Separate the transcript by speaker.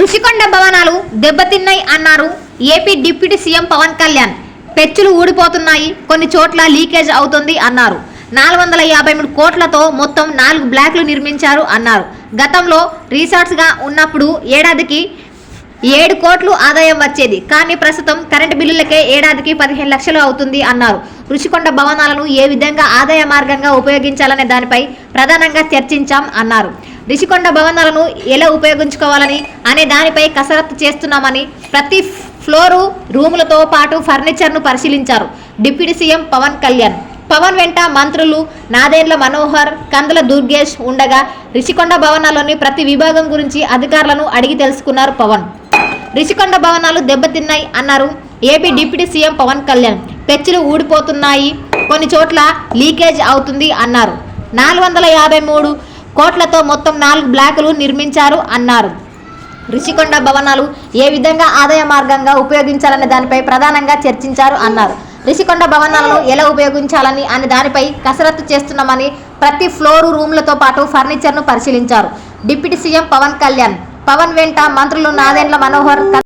Speaker 1: రుషికొండ భవనాలు దెబ్బతిన్నాయి అన్నారు. AP deputy CM Pawan Kalyan. పెచ్చులు ఊడిపోతున్నాయి. కొన్ని చోట్ల లీకేజ్ అవుతుంది అన్నారు. నాలుగు వందల యాభై మూడు కోట్లతో మొత్తం నాలుగు బ్లాక్లు నిర్మించారు అన్నారు. గతంలో రీసార్ట్స్గా ఉన్నప్పుడు ఏడాదికి ఏడు కోట్లు ఆదాయం వచ్చేది. కానీ ప్రస్తుతం కరెంటు బిల్లులకే ఏడాదికి పదిహేను లక్షలు అవుతుంది అన్నారు. రుషికొండ భవనాలను ఏ విధంగా ఆదాయ మార్గంగా ఉపయోగించాలనే దానిపై ప్రధానంగా చర్చించాం అన్నారు. రిషికొండ భవనాలను ఎలా ఉపయోగించుకోవాలని అనే దానిపై కసరత్తు చేస్తున్నామని ప్రతి ఫ్లోరు రూములతో పాటు ఫర్నిచర్ను పరిశీలించారు డిప్యూటీ సీఎం పవన్ కళ్యాణ్. పవన్ వెంట మంత్రులు నాదేండ్ల మనోహర్ కందుల దుర్గేష్ ఉండగా రిషికొండ భవనాల్లోని ప్రతి విభాగం గురించి అధికారులను అడిగి తెలుసుకున్నారు పవన్. రిషికొండ భవనాలు దెబ్బతిన్నాయి అన్నారు AP deputy CM Pawan Kalyan. పెచ్చులు ఊడిపోతున్నాయి కొన్ని చోట్ల లీకేజ్ అవుతుంది అన్నారు. నాలుగు వందల యాభై మూడు కోట్లతో మొత్తం నాలుగు బ్లాకులు నిర్మించారు అన్నారు. రిషికొండ భవనాలు ఏ విధంగా ఆదాయ మార్గంగా ఉపయోగించాలనే దానిపై ప్రధానంగా చర్చించారు అన్నారు. రిషికొండ భవనాలను ఎలా ఉపయోగించాలని అనే దానిపై కసరత్తు చేస్తున్నామని ప్రతి ఫ్లోరు రూమ్లతో పాటు ఫర్నిచర్ను పరిశీలించారు. డిప్యూటీ సీఎం పవన్ కళ్యాణ్ పవన్ వెంట మంత్రులు నాదెండ్ల మనోహర్